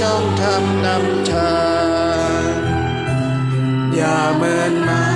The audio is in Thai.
ช่องทำนำทางอย่าเมินมา